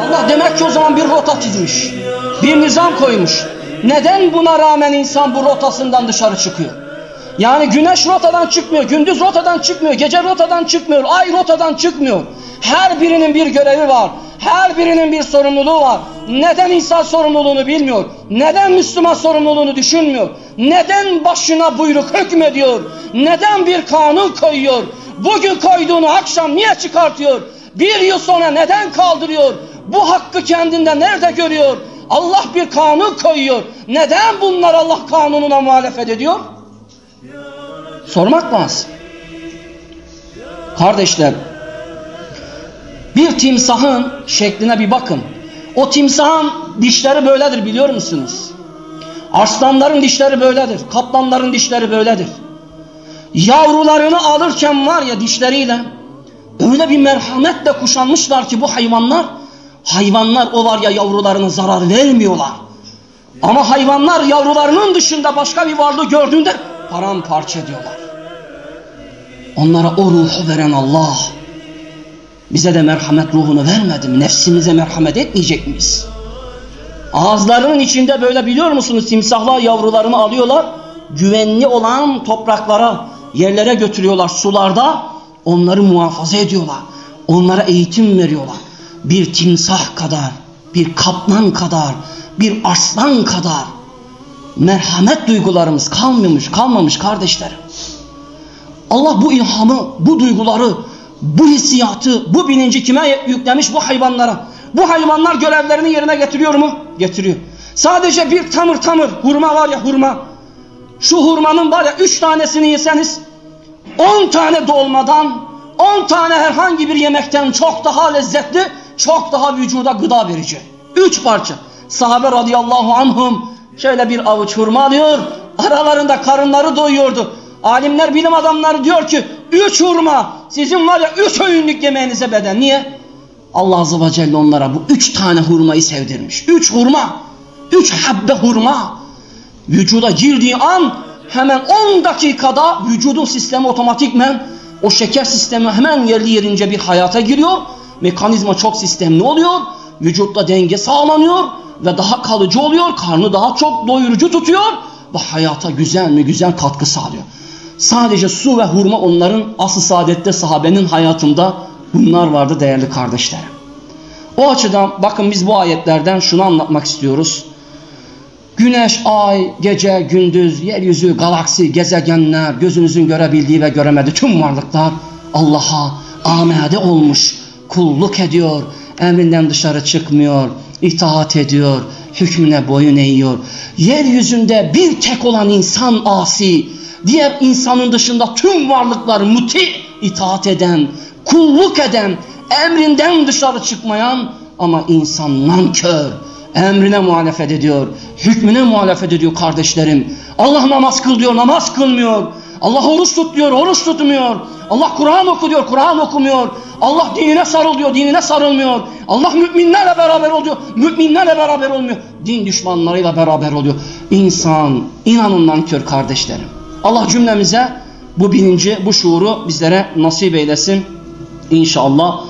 Allah demek ki o zaman bir rota çizmiş. Bir nizam koymuş. Neden buna rağmen insan bu rotasından dışarı çıkıyor? Yani güneş rotadan çıkmıyor, gündüz rotadan çıkmıyor, gece rotadan çıkmıyor, ay rotadan çıkmıyor. Her birinin bir görevi var. Her birinin bir sorumluluğu var. Neden insan sorumluluğunu bilmiyor? Neden Müslüman sorumluluğunu düşünmüyor? Neden başına buyruk hükmediyor? Neden bir kanun koyuyor? Bugün koyduğunu akşam niye çıkartıyor? Bir yıl sonra neden kaldırıyor? Bu hakkı kendinde nerede görüyor? Allah bir kanun koyuyor. Neden bunlar Allah kanununa muhalefet ediyor? Sormak lazım. Kardeşler, bir timsahın şekline bir bakın. O timsahın dişleri böyledir biliyor musunuz? Arslanların dişleri böyledir. Kaplanların dişleri böyledir. Yavrularını alırken var ya dişleriyle öyle bir merhametle kuşanmışlar ki bu hayvanlar hayvanlar o var ya yavrularına zarar vermiyorlar. Ama hayvanlar yavrularının dışında başka bir varlığı gördüğünde paramparça ediyorlar. Onlara o ruhu veren Allah bize de merhamet ruhunu vermedi mi? Nefsimize merhamet etmeyecek miyiz? Ağızlarının içinde böyle biliyor musunuz? Timsahlar yavrularını alıyorlar. Güvenli olan topraklara, yerlere götürüyorlar sularda. Onları muhafaza ediyorlar. Onlara eğitim veriyorlar. Bir timsah kadar, bir kaplan kadar, bir aslan kadar merhamet duygularımız kalmamış, kalmamış kardeşlerim. Allah bu ilhamı, bu duyguları, bu hissiyatı, bu bilinci kime yüklemiş? Bu hayvanlara. Bu hayvanlar görevlerini yerine getiriyor mu? Getiriyor. Sadece bir tamır tamır hurma var ya hurma. Şu hurmanın var ya üç tanesini yeseniz on tane dolmadan on tane herhangi bir yemekten çok daha lezzetli, çok daha vücuda gıda verici. Üç parça. Sahabe radıyallahu anhum şöyle bir avuç hurma alıyor. Aralarında karınları doyuyordu. Alimler, bilim adamları diyor ki üç hurma sizin var ya üç öğünlük yemeğinize beden. Niye? Allah azze ve celle onlara bu üç tane hurmayı sevdirmiş. Üç hurma, üç habbe hurma vücuda girdiği an hemen on dakikada vücudun sistemi otomatikmen o şeker sistemi hemen yerli yerince bir hayata giriyor. Mekanizma çok sistemli oluyor. Vücutta denge sağlanıyor ve daha kalıcı oluyor. Karnı daha çok doyurucu tutuyor ve hayata güzel mi güzel katkı sağlıyor. Sadece su ve hurma onların asıl saadette sahabenin hayatında bunlar vardı değerli kardeşlerim. O açıdan bakın biz bu ayetlerden şunu anlatmak istiyoruz. Güneş, ay, gece, gündüz, yeryüzü, galaksi, gezegenler, gözünüzün görebildiği ve göremediği tüm varlıklar Allah'a amade olmuş, kulluk ediyor, emrinden dışarı çıkmıyor, itaat ediyor, hükmüne boyun eğiyor. Yeryüzünde bir tek olan insan asi, diğer insanın dışında tüm varlıklar muti, itaat eden, kulluk eden, emrinden dışarı çıkmayan ama insan nankör, emrine muhalefet ediyor, hükmüne muhalefet ediyor kardeşlerim. Allah namaz kıl diyor, namaz kılmıyor. Allah oruç tut diyor, oruç tutmuyor. Allah Kur'an oku diyor, Kur'an okumuyor. Allah dinine sarıl diyor, dinine sarılmıyor. Allah müminlerle beraber oluyor, müminlerle beraber olmuyor. Din düşmanlarıyla beraber oluyor. İnsan, inanın nankör kardeşlerim. Allah cümlemize bu bilinci, bu şuuru bizlere nasip eylesin. İnşallah.